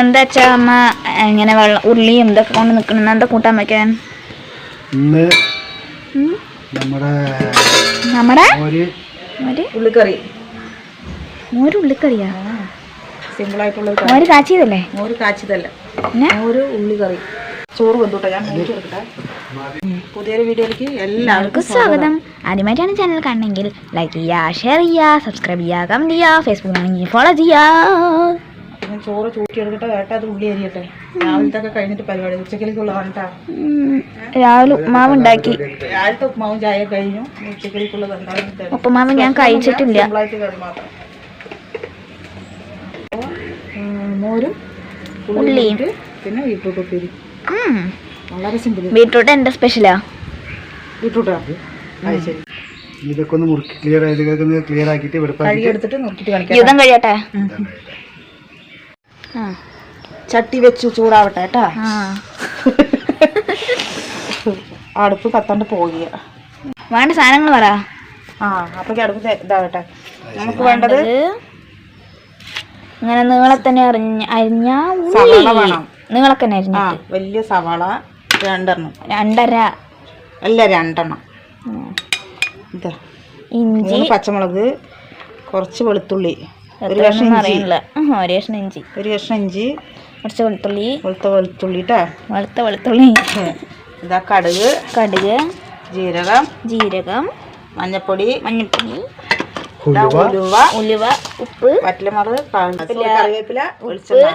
എന്താ അമ്മ ഇങ്ങനെ വെള്ളം ഉള്ളിയും ഇതൊക്കെ കൊണ്ട് നിൽക്കണം എന്താ കൂട്ടാൻ വെക്കാൻ. നമ്മുടെ ഉള്ളിക്കറി. മോര് ഉള്ളിക്കറിയാ? ഒരു കറി. മോര് കാച്ചിയതല്ലേ. മോര് ഉള്ളിക്കറി. ചോറ് വെന്തോട്ടെ ഞാൻ. പുതിയൊരു വീഡിയോയിലേക്ക് എല്ലാവർക്കും എല്ലാവർക്കും സ്വാഗതം. ആദ്യമായിട്ടാണ് ചാനൽ കാണണമെങ്കിൽ ലൈക്ക് ചെയ്യുക ഷെയർ ചെയ്യുക സബ്സ്ക്രൈബ് ചെയ്യുക കമന്റ് ചെയ്യുക ഫേസ്ബുക്കിലാണെങ്കിൽ ഫോളോ ചെയ്യുക. ഞാൻ ചോറ് ചൂട്ടിയെടുക്കട്ടെ എടുക്കട്ടെ കേട്ടോ അത് ഉള്ളി അരിയട്ടെ. രാവിലത്തെ ഒക്കെ കഴിഞ്ഞിട്ട് പരിപാടി. ഉച്ചക്കലേക്കുള്ള വേണ്ടാ രാവിലെ ഉപ്മാവ് ഉണ്ടാക്കി. രാവിലത്തെ ഉപ്മാവും ചായ കഴിഞ്ഞു. ഉച്ചക്കലേക്കുള്ളത് എന്തായാലും ഉപ്പുമാവ് ഞാൻ കഴിച്ചിട്ടില്ല. മോരും ഉള്ളിയും. പിന്നെ ബീട്രൂട്ട് ഉപ്പേരി. ഉം. വളരെ സിമ്പിൾ ബീട്രൂട്ട് എന്റെ സ്പെഷ്യലാ ബീട്രൂട്ടാ അത് ശരി. ഇതൊക്കെ ഒന്ന് മുറുക്കി ക്ലിയർ ഒന്ന് ക്ലിയർ ആക്കിയിട്ട് യുദ്ധം കഴിയട്ടെ. ചട്ടി വെച്ചു ചൂടാവട്ടെ കേട്ടാ. ആ. അടുപ്പ് കത്തണ്ട് പോയി. വേണ്ട സാധനങ്ങൾ പറ. ആ അപ്പൊ അടുപ്പ് ഇതാവട്ടെ നമുക്ക് വേണ്ടത് ഇങ്ങനെ നീളെ തന്നെ അറിഞ്ഞ അരിഞ്ഞ സവാള വേണം. നീളെ തന്നെ അരിഞ്ഞ വലിയ സവാള രണ്ടെണ്ണം. രണ്ടര. അല്ല രണ്ടെണ്ണം. ഇതാ. ഇഞ്ചി. പച്ചമുളക് കുറച്ച് വെളുത്തുള്ളി. ഒരു കഷ്ണം ഇഞ്ചി. ഒരു കഷ്ണം ഇഞ്ചി. ഒരു കഷ്ണം ഇഞ്ചി. കുറച്ച് വെളുത്തുള്ളി. വെളുത്ത വെളുത്തുള്ളി കേട്ടാ വെളുത്ത വെളുത്തുള്ളി. ഇതാ കടുക്. കടുക്. ജീരകം. ജീരകം. മഞ്ഞപ്പൊടി. മഞ്ഞപ്പൊടി. ഉലുവ. ഉലുവ. ഉപ്പ്. വറ്റലമുളക് കറിവേപ്പില വെളിച്ചെണ്ണ.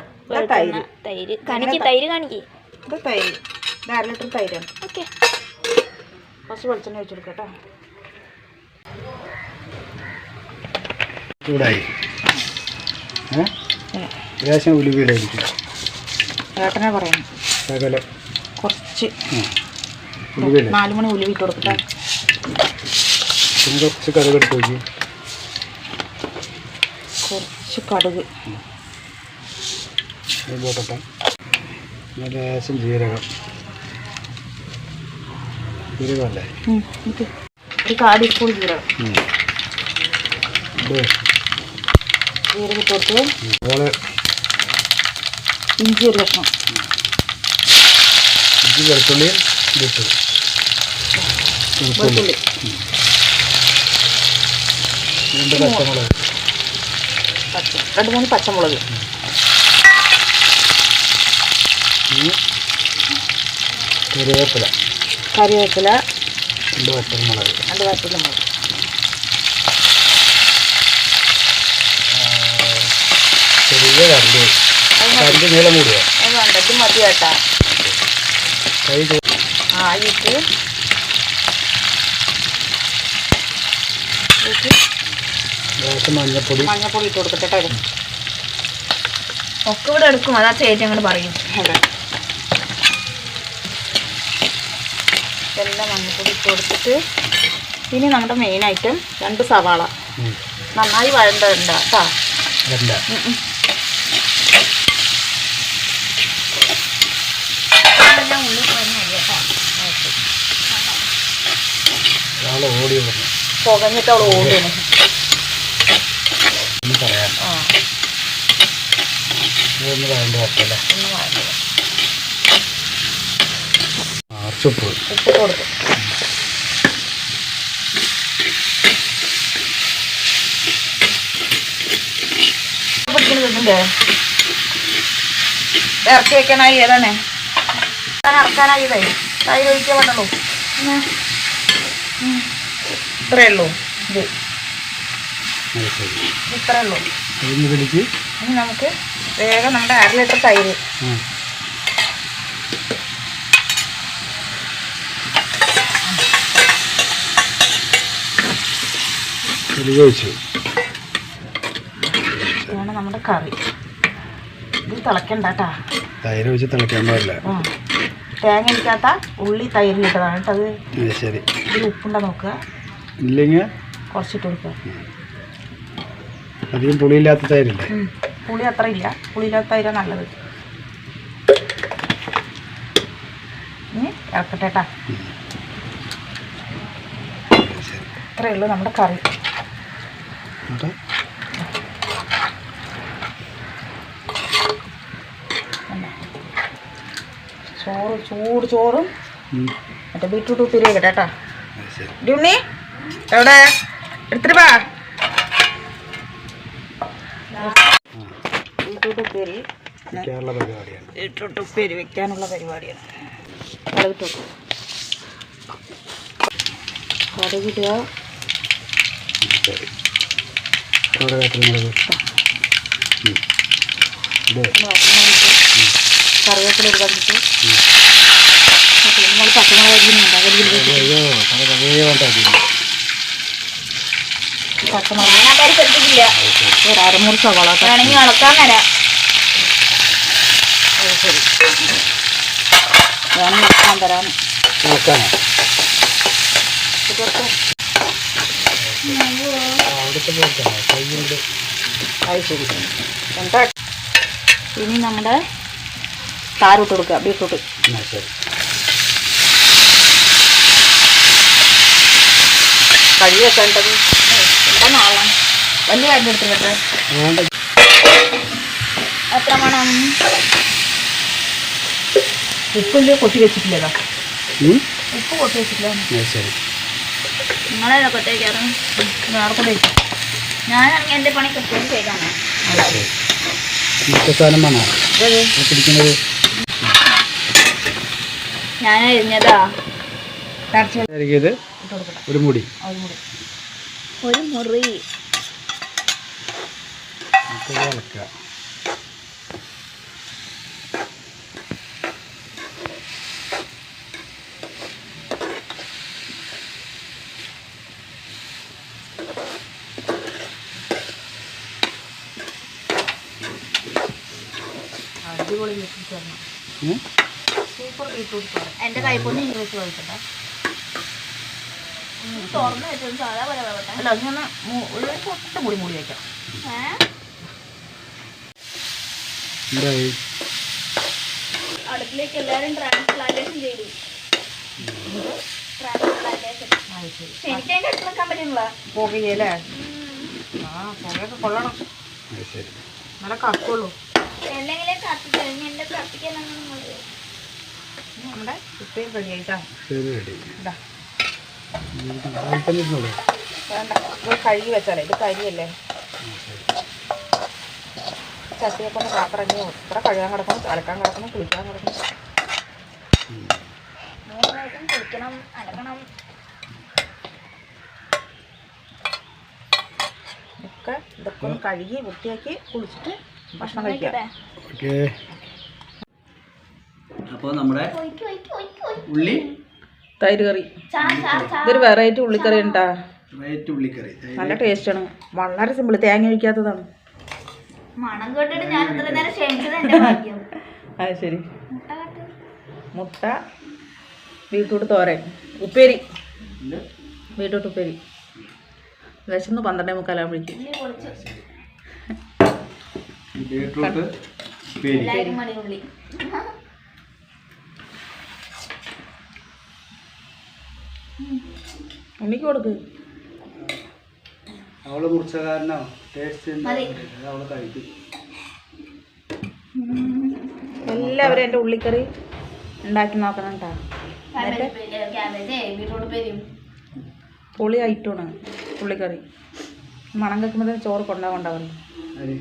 തൈര്. തൈര്. കാണിക്ക് തൈര്. കാണിക്ക്. ഇത് തൈര്. ഇത് അര ലിറ്റർ തൈരാണ് ഓക്കെ. കുറച്ച് വെളിച്ചെണ്ണ ഒഴിച്ചു കൊടുക്കട്ടോ ചൂടായി. ലേശം ഉലുവയിലായിരിക്കും ഏട്ടനെ പറയണം. ശകലം കുറച്ച്. ഉലുവയില. നാല് മണി ഉലുവ ഇട്ട് കൊടുക്കട്ടെ പിന്നെ കുറച്ച് കടുകെടുത്ത് നോക്കി കുറച്ച് കടുക്. പോട്ടെ പിന്നെ ലേശം ജീരകം. ജീരകമല്ലേ? ഒരു കാടി സ്പൂൺ ജീരകം ഉം. ഇത് ജീരകം ഇട്ട് കൊടുത്ത് അതുപോലെ ഇഞ്ചി ഒരു കഷ്ണം. ഇഞ്ചി വെളുത്തുള്ളി വെളുത്തുള്ളി. രണ്ട് പച്ചമുളക്. പച്ച. രണ്ട് മൂന്ന് പച്ചമുളക്. കറിവേപ്പില. കറിവേപ്പില. രണ്ട് പച്ചമുളക്. രണ്ട് പച്ചമുളക്. ചെറിയ കരണ്ട് കരണ്ട് നീളം കൂടുക ഇത് മതി കേട്ടാ. കൈ ആ ഇത് ഇത് ലേശം മഞ്ഞപ്പൊടി. മഞ്ഞപ്പൊടി ഇട്ട് കൊടുക്കട്ടെ കേട്ടോ ഇത്. ഒക്കെ ഇവിടെ എടുക്കും. അതാ ചേച്ചി അങ്ങോട്ട് പറയും. എല്ലാം മഞ്ഞപ്പൊടി ഇട്ട് കൊടുത്തിട്ട് ഇനി നമ്മുടെ മെയിൻ ഐറ്റം രണ്ട് സവാള. നന്നായി വഴണ്ടണ്ട കേട്ടോ. വരണ്ട ഞാൻ ഉള്ളി പറഞ്ഞ കേട്ടോ ഓടി പുകഞ്ഞിട്ട് അവൾ ഓടുന്നു ഒന്ന് ആ ഇതൊന്ന് വേണ്ട പറ്റല്ലേ ഒന്ന് ആർച്ചുപ്പ് ഉപ്പ് കൊടുത്തു. പിടിക്കുന്നുണ്ടേ ഇറക്കി വെക്കാനായി ഏതാണ്? ഞാൻ ഇറക്കാനായി ഇതേ. തൈര് ഒഴിക്കാൻ വേണ്ടല്ലോ ഇത്രയേ ഉള്ളൂ. ഇത്. അത് ശരി. ഇത് ഇത്രയേ ഉള്ളൂ ഇനി നമുക്ക് വേഗം നമ്മുടെ അര ലിറ്റർ തൈര്. ഒഴിച്ചു. നമ്മുടെ കറി. ഇത് തിളക്കണ്ട കേട്ടാ തൈര് വെച്ച് തിളക്കാൻ പാടില്ല. തേങ്ങ ഇരിക്കാത്ത ഉള്ളി തൈരിലിട്ടതാണ് കേട്ടോ അത്. ശരി. ഇതിൽ ഉപ്പുണ്ടോ നോക്കുക. ഇല്ലെങ്കിൽ കുറച്ചിട്ട് കൊടുക്കുക. അധികം പുളിയില്ലാത്ത തൈരില്ലേ. പുളി അത്ര ഇല്ല. പുളിയില്ലാത്ത തൈര നല്ലത്. ഇനി ഇറക്കട്ടെ കേട്ടാ ഇത്രയേ ഉള്ളൂ നമ്മുടെ കറി. ചോറ് ചൂട് ചോറും. മറ്റേ ബീട്രൂട്ട് ഉപ്പേരി കേട്ടാ ഡ്യൂണി എവിടെ? എടുത്തിട്ട് വാ. ബീട്രൂട്ട് ഉപ്പേരി. ബീട്രൂട്ട് ഉപ്പേരി വെക്കാനുള്ള പരിപാടിയാണ്. കടുകിട്ട് കടകിടുക ഇവിടെ കയറ്റുന്നത് ഇത്. കറിവേപ്പില ഒരു കണ്ടിട്ട് നമ്മൾ പച്ചമുളക് ഒരു അരമുറി സവാള. വേണമെങ്കിൽ ഇളക്കാൻ അത് ശരി. വേണം അത് ശരി. എന്താ? ഇനി നമ്മുടെ താരോട്ട് കൊടുക്കുക. ബീട്രൂട്ട്. വലിയ കാര്യം എടുത്തിട്ട് എത്ര മണം? ഉപ്പിൽ കൊട്ടി വെച്ചിട്ടില്ലേതാ? ഉപ്പ് കൊട്ടി വെച്ചിട്ടില്ല? നിങ്ങളെ കൊട്ടേക്കാറ് വേറെ കൂടെ എന്റെ പണി കൃത്യം ചെയ്താണ് സാധനം വേണോ പിടിക്കുന്നത് ഞാൻ എരിഞ്ഞതാ ഇത് ഒരു മുടി. ഒരു മുറി. നമുക്ക് അടിപൊളി തരണം സൂപ്പർ എന്റെ കൈപ്പൊന്ന് ഇംഗ്ലീഷ് വെച്ച് കഴിക്കട്ടെ തുറന്ന് വെച്ചത് സാധാ പോലെ വേവട്ടെ അല്ല അങ്ങനെ ഒരു പൊട്ട മുടി മൂടി വയ്ക്കാം ഏ? എന്തായി? അടുപ്പിലേക്ക് എല്ലാവരും ട്രാൻസ്പ്ലാന്റേഷൻ ചെയ്തു. ട്രാൻസ്പ്ലാന്റേഷൻ അത് ശരി. എനിക്ക് അതിന്റെ അടുത്ത് നിൽക്കാൻ പറ്റുന്നില്ല പുകയല്ലേ ആ പുകയൊക്കെ കൊള്ളണം. നല്ല കക്കുള്ളൂ. അല്ലെങ്കിലേ കത്തിച്ചു എന്റെ കത്തിക്കാൻ അങ്ങനെ നമ്മുടെ ശരി റെഡി ഇത് കഴുകി വെച്ചാലേ ഇത് കരിയല്ലേ? ചട്ടിയൊക്കെ പാത്രം കാത്തിറങ്ങി എത്ര കഴുകാൻ കിടക്കണം അലക്കാൻ കിടക്കണം കുളിക്കാൻ കിടക്കണം മൂന്ന് കുളിക്കണം അലക്കണം ഒക്കെ ഇതൊക്കെ ഒന്ന് കഴുകി വൃത്തിയാക്കി കുളിച്ചിട്ട് ഭക്ഷണം കഴിക്കാം. ഓക്കെ. അപ്പോൾ നമ്മുടെ ഉള്ളി? തൈര് കറി. ഇതൊരു വെറൈറ്റി ഉള്ളിക്കറി ഉണ്ടാ വെറൈറ്റി ഉള്ളിക്കറി. നല്ല ടേസ്റ്റാണ്. വളരെ സിമ്പിൾ തേങ്ങ ഒഴിക്കാത്തതാണ്. മണം കേട്ടിട്ട് ഞാൻ ഇത്ര നേരം ക്ഷണിച്ചത് എന്റെ ഭാഗ്യം. അത് ശരി. മുട്ട ബീട്രൂട്ട് തോരൻ ഉപ്പേരി. ബീട്രൂട്ട് ഉപ്പേരി. വിശന്ന് പന്ത്രണ്ടേ മുക്കാലാകുമ്പോഴേക്കും ബീട്രൂട്ട് പേരി എല്ലാവരും മണി ഉള്ളി ഉണ്ണിക്ക് കൊടുക്ക്. അവൾ മുറിച്ച കാരണം ടേസ്റ്റ്. അവൾ കഴിക്കും. എല്ലാവരും എന്റെ ഉള്ളിക്കറി ഉണ്ടാക്കി നോക്കണം കേട്ടോ ഉപ്പേരി- പൊളി ഐറ്റമാണ് ഉള്ളിക്കറി. മണം കേൾക്കുമ്പോൾ ചോറ് കൊണ്ടാകൊണ്ടാവല്ലോ അരി.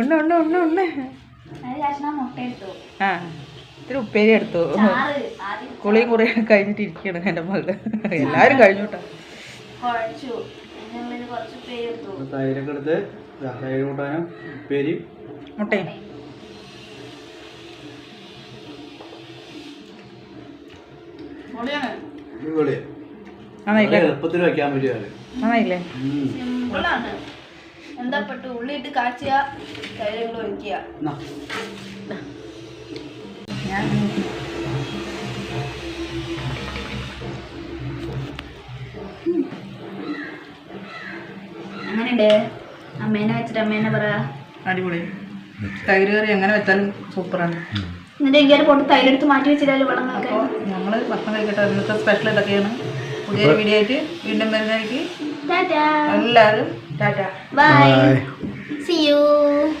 ഉണ്ട് ഉണ്ട് ഉണ്ട് ഉണ്ട്. ആ ഇത്തിരി ഉപ്പേരി എടുത്തു. കുളിയും കുറേ കഴിഞ്ഞിട്ട് ഇരിക്കണം എന്റെ മകൾ എല്ലാവരും കഴിഞ്ഞു കേട്ടോ. തൈരൊക്കെ എടുത്ത് ഇതാ, തൈര് കൂട്ടാനും ഉപ്പേരി. മുട്ടയും എളുപ്പത്തിൽ വെക്കാൻ പറ്റിയത് നന്നായില്ലേ സിമ്പിളാണ് എന്താ പെട്ട്? ഉള്ളിയിട്ട് കാച്ചുക തൈരുകൾ ഒഴിക്കുക. ഞാൻ അങ്ങനെയുണ്ട്. അമ്മേനെ വെച്ചിട്ട് അമ്മേനെ പറ. അടിപൊളി. തൈര് കറി എങ്ങനെ വെച്ചാലും സൂപ്പറാണ്. എന്നിട്ട് എനിക്ക് പൊട്ട് തൈരെടുത്ത് മാറ്റി വെച്ചിട്ടാലും വെള്ളം നോക്കാൻ അപ്പോൾ ഞങ്ങൾ ഭക്ഷണം കഴിക്കട്ടെ. ഇന്നത്തെ സ്പെഷ്യൽ ഇതൊക്കെയാണ്. പുതിയൊരു വീഡിയോ ആയിട്ട് വീണ്ടും വരുന്നതായിരിക്കും. Tata. Bye. Bye. See you.